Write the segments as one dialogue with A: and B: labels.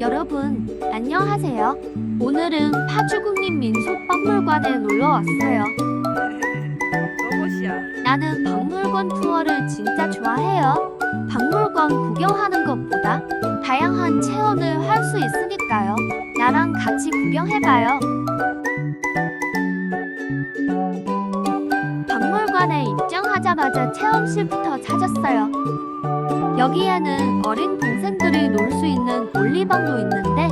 A: 여러분, 안녕하세요. 오늘은 파주국립민속박물관에 놀러 왔어요.
B: 로봇이야.
A: 나는 박물관 투어를 진짜 좋아해요. 박물관 구경하는 것보다 다양한 체험을 할 수 있으니까요. 나랑 같이 구경해봐요. 박물관에 입장하자마자 체험실부터 찾았어요. 여기에는 어린 동생들이 놀 수 있는 놀이방도 있는데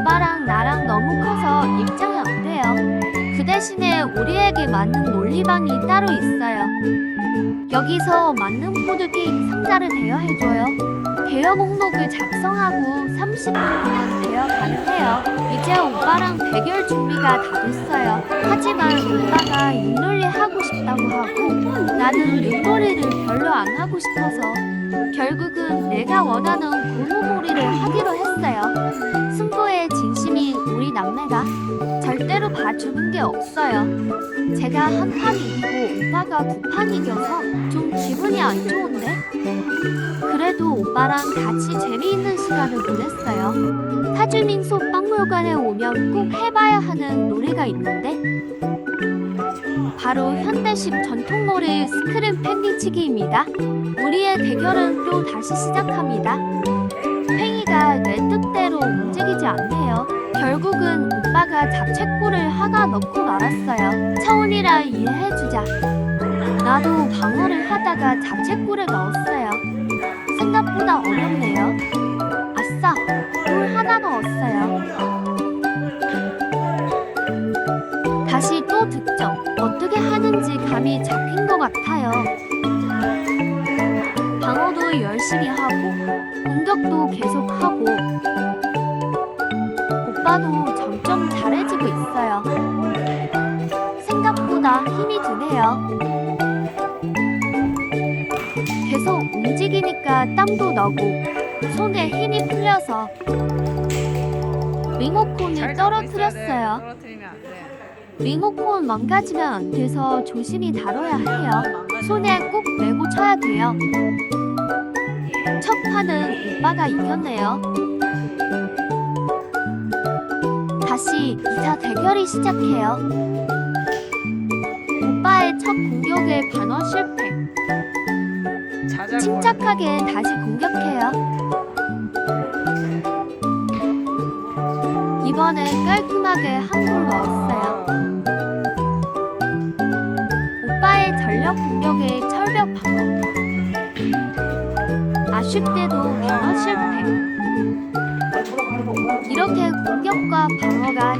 A: 오빠랑 나랑 너무 커서 입장이 안 돼요. 그 대신에 우리에게 맞는 놀이방이 따로 있어요. 여기서 맞는 보드게임 상자를 대여해줘요. 대여 목록을 작성하고 30분 동안 대여 가능해요. 이제 오빠랑 대결 준비가 다 됐어요. 하지만 오빠가 윷놀이 하고 싶다고 하고 나는 윷놀이를 별로 안 하고 싶어서 결국은 내가 원하는 고무놀이를 하기로 했어요. 승부의 진심인 우리 남매가 절대로 봐주는 게 없어요. 제가 한 판 이기고 오빠가 두 판 이겨서 좀 기분이 안 좋은데? 그래도 오빠랑 같이 재미있는 시간을 보냈어요. 타주민속 박물관에 오면 꼭 해봐야 하는 놀이가 있는데 바로 현대식 전통놀이 스크린 팽이치기입니다. 우리의 대결은 또 다시 시작합니다. 팽이가 내 뜻대로 움직이지 않네요. 결국은 오빠가 잡채꼴을 하나 넣고 말았어요. 처음이라 이해해주자. 나도 방어를 하다가 잡채꼴을 넣었어요. 생각보다 어렵네요. 아싸, 꿀 하나 넣었어요. 어떻게 하는지 감이 잡힌 것 같아요. 방어도 열심히 하고, 공격도 계속 하고, 오빠도 점점 잘해지고 있어요. 생각보다 힘이 드네요. 계속 움직이니까 땀도 나고 손에 힘이 풀려서
B: 돼.
A: 떨어뜨렸어요.
B: 떨어뜨리면 안 돼.
A: 링호콘 망가지면 안 돼서 조심히 다뤄야 해요. 손에 꼭 메고 쳐야 돼요. 첫 판은 오빠가 이겼네요. 다시 2차 대결이 시작해요. 오빠의 첫 공격에 반원 실패. 침착하게 다시 공격해요. 이번에 깔끔하게 한 골 넣었어요. 전력 공격에 철벽 방어. 아쉽게도 방어 실패. 이렇게 공격과 방어가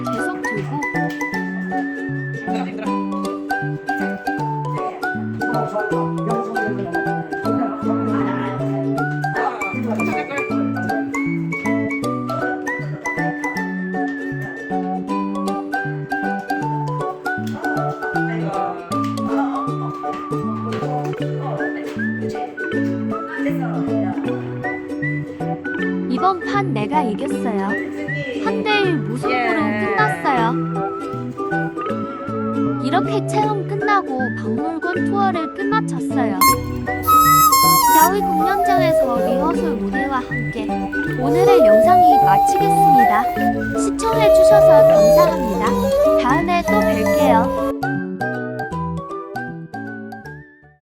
A: 이번 판 내가 이겼어요. 한대1 무승부로
B: 예.
A: 끝났어요. 이렇게 체험 끝나고 박물관 투어를 끝마쳤어요. 야외 공연장에서 리허설 무대와 함께 오늘의 영상이 마치겠습니다. 시청해주셔서